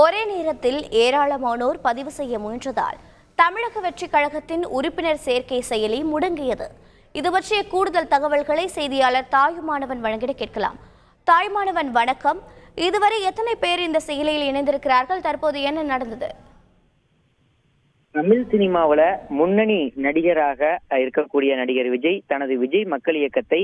ஒரே நேரத்தில் ஏராளமானோர் பதிவு செய்ய முயன்றதால் தமிழக வெற்றிக் கழகத்தின் உறுப்பினர் சேர்க்கை செயலி முடங்கியது. இது பற்றிய கூடுதல் தகவல்களை செய்தியாளர் தாயுமானவன் வழங்கிட கேட்கலாம். தாய்மானவன் வணக்கம். இதுவரை எத்தனை பேர் இந்த செயலியில் இணைந்திருக்கிறார்கள்? தற்போது என்ன நடந்தது? தமிழ் சினிமாவுல முன்னணி நடிகராக இருக்கக்கூடிய நடிகர் விஜய் தனது விஜய் மக்கள் இயக்கத்தை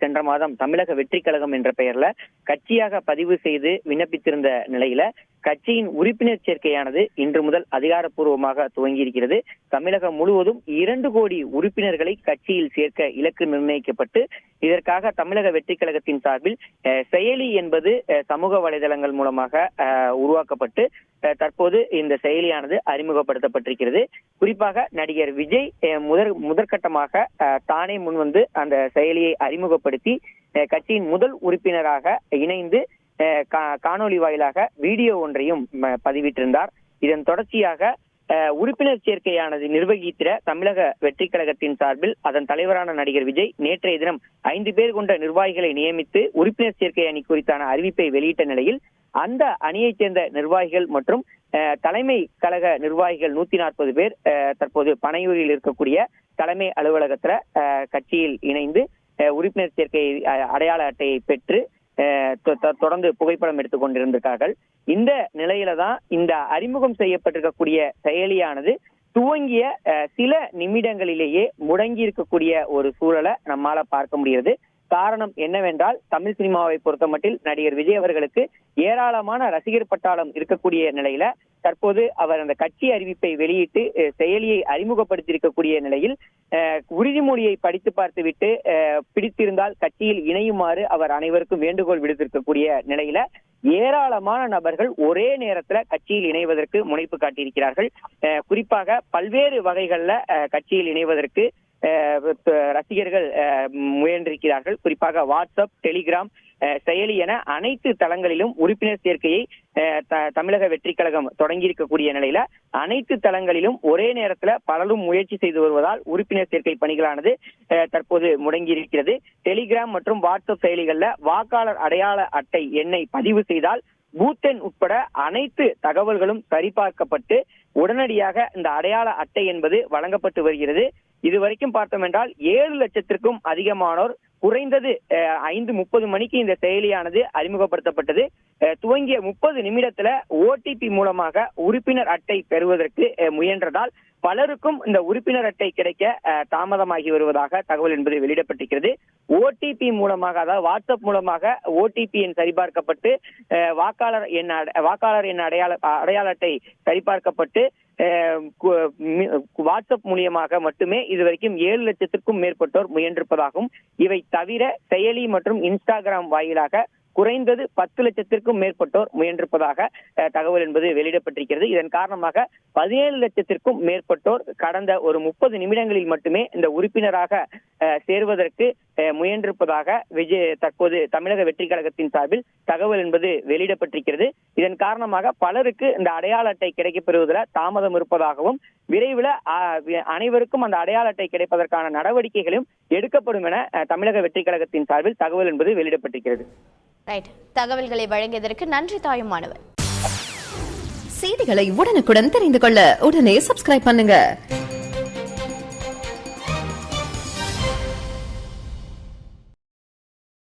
சென்ற மாதம் தமிழக வெற்றி கழகம் என்ற பெயர்ல கட்சியாக பதிவு செய்து விண்ணப்பித்திருந்த நிலையில கட்சியின் உறுப்பினர் சேர்க்கையானது இன்று முதல் அதிகாரப்பூர்வமாக துவங்கியிருக்கிறது. தமிழகம் முழுவதும் இரண்டு கோடி உறுப்பினர்களை கட்சியில் சேர்க்க இலக்கு நிர்ணயிக்கப்பட்டு இதற்காக தமிழக வெற்றிக் கழகத்தின் சார்பில் அஹ், செயலி என்பது அஹ், சமூக வலைதளங்கள் மூலமாக அஹ், உருவாக்கப்பட்டு அஹ், தற்போது இந்த செயலியானது அறிமுகப்படுத்தப்பட்டிருக்கிறது. குறிப்பாக நடிகர் விஜய் அஹ், முதற் முதற்கட்டமாக அஹ், தானே முன்வந்து அந்த செயலியை அறிமுகப்படுத்தி அஹ், கட்சியின் முதல் உறுப்பினராக இணைந்து காணொலி கா- வாயிலாக வீடியோ ஒன்றையும் பதிவிட்டிருந்தார். இதன் தொடர்ச்சியாக உறுப்பினர் சேர்க்கையானது நிர்வகித்திட தமிழக வெற்றி கழகத்தின் சார்பில் அதன் தலைவரான நடிகர் விஜய் நேற்றைய தினம் ஐந்து பேர் கொண்ட நிர்வாகிகளை நியமித்து உறுப்பினர் சேர்க்கை அணி குறித்தான அறிவிப்பை வெளியிட்ட நிலையில் அந்த அணியைச் சேர்ந்த நிர்வாகிகள் மற்றும் தலைமை கழக நிர்வாகிகள் நூத்தி நாற்பது பேர் தற்போது பனையூரில் இருக்கக்கூடிய தலைமை அலுவலகத்துல அஹ், கட்சியில் இணைந்து உறுப்பினர் சேர்க்கை அஹ், அடையாள அட்டையை பெற்று தொடர்ந்து புகைப்படம் எடுத்துக் கொண்டிருந்திருக்கார்கள். இந்த நிலையில தான் இந்த அறிமுகம் செய்யப்பட்டிருக்கக்கூடிய செயலியானது துவங்கிய அஹ், சில நிமிடங்களிலேயே முடங்கி இருக்கக்கூடிய ஒரு சூழலை நம்மால பார்க்க முடிகிறது. காரணம் என்னவென்றால் தமிழ் சினிமாவை பொறுத்தமட்டில் நடிகர் விஜய் அவர்களுக்கு ஏராளமான ரசிகர் பட்டாளம் இருக்கக்கூடிய நிலையில தற்போது அவர் அந்த கட்சி அறிவிப்பை வெளியிட்டு செயலியை அறிமுகப்படுத்தியிருக்கக்கூடிய நிலையில் உறுதிமொழியை படித்து பார்த்துவிட்டு பிடித்திருந்தால் கட்சியில் இணையுமாறு அவர் அனைவருக்கும் வேண்டுகோள் விடுத்திருக்கக்கூடிய நிலையில ஏராளமான நபர்கள் ஒரே நேரத்துல கட்சியில் இணைவதற்கு முனைப்பு காட்டியிருக்கிறார்கள். குறிப்பாக பல்வேறு வகைகள்ல கட்சியில் இணைவதற்கு ரசிகர்கள் அஹ், முயன்றிருக்கிறார்கள். குறிப்பாக வாட்ஸ்அப் டெலிகிராம் செயலி என அனைத்து தளங்களிலும் உறுப்பினர் சேர்க்கையை அஹ், த- தமிழக வெற்றி கழகம் தொடங்கியிருக்கக்கூடிய நிலையில அனைத்து தளங்களிலும் ஒரே நேரத்துல பலரும் முயற்சி செய்து வருவதால் உறுப்பினர் சேர்க்கை பணிகளானது தற்போது முடங்கி இருக்கிறது டெலிகிராம் மற்றும் வாட்ஸ்அப் செயலிகள்ல வாக்காளர் அடையாள அட்டை எண்ணை பதிவு செய்தால் பூத்தென் உட்பட அனைத்து தகவல்களும் சரிபார்க்கப்பட்டு உடனடியாக இந்த அடையாள அட்டை என்பது வழங்கப்பட்டு வருகிறது. இதுவரைக்கும் பார்த்தோம் என்றால் ஏழு லட்சத்திற்கும் அதிகமானோர் குறைந்தது ஐந்து முப்பது மணிக்கு இந்த செயலியானது அறிமுகப்படுத்தப்பட்டது. துவங்கிய முப்பது நிமிடத்துல ஓடிபி மூலமாக உறுப்பினர் அட்டை பெறுவதற்கு முயன்றதால் பலருக்கும் இந்த உறுப்பினர் அட்டை கிடைக்க தாமதமாகி வருவதாக தகவல் என்பது வெளியிடப்பட்டிருக்கிறது. ஓடிபி மூலமாக அதாவது வாட்ஸ்அப் மூலமாக ஓடிபி எண் சரிபார்க்கப்பட்டு வாக்காளர் எண் அட- வாக்காளர் எண் அடையாள அடையாள அட்டை சரிபார்க்கப்பட்டு வாட்ஸ்அப் மூலியமாக மட்டுமே இதுவரைக்கும் ஏழு லட்சத்திற்கும் மேற்பட்டோர் முயன்றிருப்பதாகவும் இவை தவிர செயலி மற்றும் இன்ஸ்டாகிராம் வாயிலாக குறைந்தது பத்து லட்சத்திற்கும் மேற்பட்டோர் முயன்றிருப்பதாக தகவல் என்பது வெளியிடப்பட்டிருக்கிறது. இதன் காரணமாக பதினேழு லட்சத்திற்கும் மேற்பட்டோர் கடந்த ஒரு முப்பது நிமிடங்களில் மட்டுமே இந்த உறுப்பினராக சேர்வதற்கு முயன்றிருப்பதாக விஜய் தற்போது தமிழக வெற்றி கழகத்தின் சார்பில் தகவல் என்பது வெளியிடப்பட்டிருக்கிறது. இதன் காரணமாக பலருக்கு இந்த அடையாள அட்டை கிடைக்கப்பெறுவதில் தாமதம் இருப்பதாகவும் விரைவில் அனைவருக்கும் அந்த அடையாள அட்டை கிடைப்பதற்கான நடவடிக்கைகளும் எடுக்கப்படும் என தமிழக வெற்றி கழகத்தின் சார்பில் தகவல் என்பது வெளியிடப்பட்டிருக்கிறது. ரைட் தகவல்களை வழங்கியதற்கு நன்றி தாயுமானவர் செய்திகளை உடனுக்குடன் தெரிந்து கொள்ள உடனே சப்ஸ்கிரைப் பண்ணுங்க.